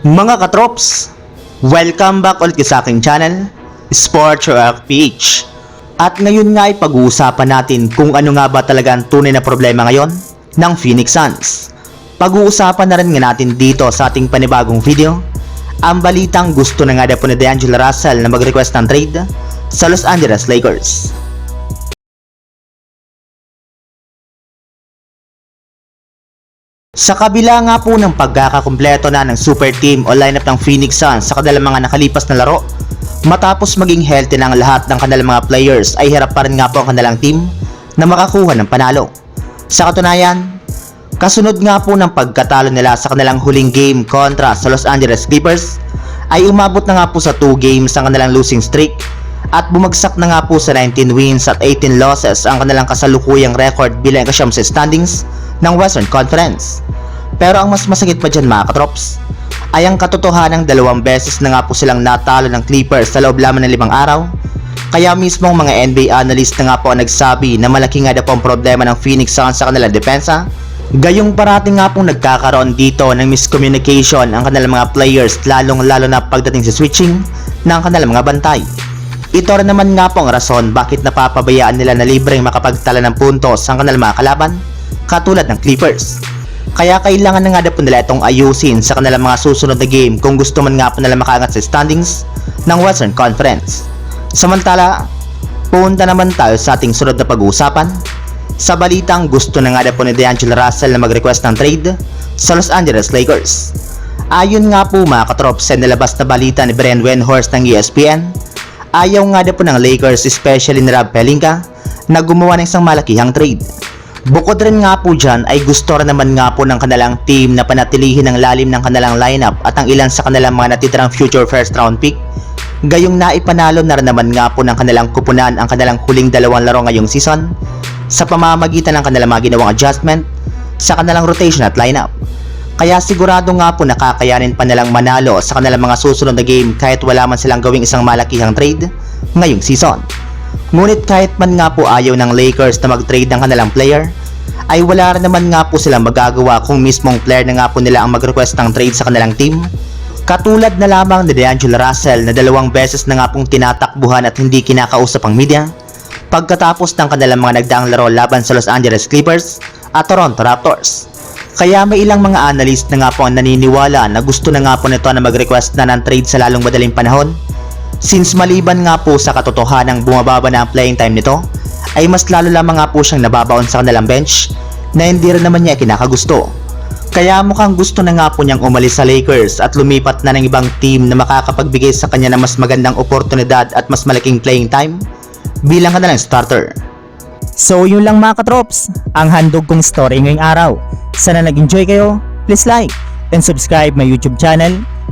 Mga katrops, welcome back ulit sa aking channel, Sports Rock PH. At ngayon nga ay pag-uusapan natin kung ano nga ba talaga ang tunay na problema ngayon ng Phoenix Suns. Pag-uusapan na rin nga natin dito sa ating panibagong video, ang balitang gusto na nga daw po ni D'Angelo Russell na mag-request ng trade sa Los Angeles Lakers. Sa kabila nga po ng pagkakakumpleto na ng super team o lineup ng Phoenix Suns sa kanilang mga nakalipas na laro, matapos maging healthy ng lahat ng kanilang mga players ay hirap pa rin nga po ang kanilang team na makakuha ng panalo. Sa katunayan, kasunod nga po ng pagkatalo nila sa kanilang huling game kontra sa Los Angeles Clippers, ay umabot na nga po sa 2 games ang kanilang losing streak at bumagsak na nga po sa 19 wins at 18 losses ang kanilang kasalukuyang record bilang kasyam sa standings ng Western Conference. Pero ang mas masakit pa dyan mga katrops, ay ang katotohanan ng dalawang beses na nga po silang natalo ng Clippers sa loob lamang ng limang araw. Kaya mismong mga NBA analyst na nga po ang nagsabi na malaki nga daw ang problema ng Phoenix Suns sa kanilang depensa. Gayong parating nga pong nagkakaroon dito ng miscommunication ang kanilang mga players lalong lalo na pagdating sa switching ng kanilang mga bantay. Ito rin naman nga po ang rason bakit napapabayaan nila na libreng makapagtala ng puntos ang kanilang mga kalaban katulad ng Clippers. Kaya kailangan na nga daw po nila itong ayusin sa kanilang mga susunod na game kung gusto man nga po nila makaangat sa standings ng Western Conference. Samantala, punta naman tayo sa ating sunod na pag-uusapan. Sa balitang gusto na nga daw po ni D'Angelo Russell na mag-request ng trade sa Los Angeles Lakers. Ayon nga po mga katrops sa nilabas na balita ni Brian Windhorst ng ESPN, ayaw nga daw po ng Lakers especially ni Rob Pelinka na gumawa ng isang malakihang trade. Bukod rin nga po dyan ay gusto rin naman nga po ng kanilang team na panatilihin ang lalim ng kanilang lineup at ang ilan sa kanilang mga natitirang future first round pick. Gayong naipanalo na rin naman nga po ng kanilang kupunan ang kanilang huling dalawang laro ngayong season sa pamamagitan ng kanilang mga ginawang adjustment sa kanilang rotation at lineup. Kaya sigurado nga po nakakayanin pa nilang manalo sa kanilang mga susunod na game kahit wala man silang gawing isang malakihang trade ngayong season. Ngunit kahit man nga po ayaw ng Lakers na mag-trade ng kanilang player, ay wala rin naman nga po silang magagawa kung mismong player na nga po nila ang mag-request ng trade sa kanilang team. Katulad na lamang ni D'Angelo Russell na dalawang beses na nga pong tinatakbuhan at hindi kinakausap ang media pagkatapos ng kanilang mga nagdaang laro laban sa Los Angeles Clippers at Toronto Raptors. Kaya may ilang mga analyst na nga po ang naniniwala na gusto na nga po nito na mag-request na ng trade sa lalong madaling panahon Since maliban nga po sa katotohanang bumababa na ang playing time nito, ay mas lalo lamang nga po siyang nababaon sa kanilang bench na hindi rin naman niya kinakagusto. Kaya mukhang gusto na nga po niyang umalis sa Lakers at lumipat na ng ibang team na makakapagbigay sa kanya ng mas magandang oportunidad at mas malaking playing time bilang kanilang starter. So yun lang mga katrops, ang handog kong story ngayong araw. Sana nag-enjoy kayo, please like and subscribe my YouTube channel,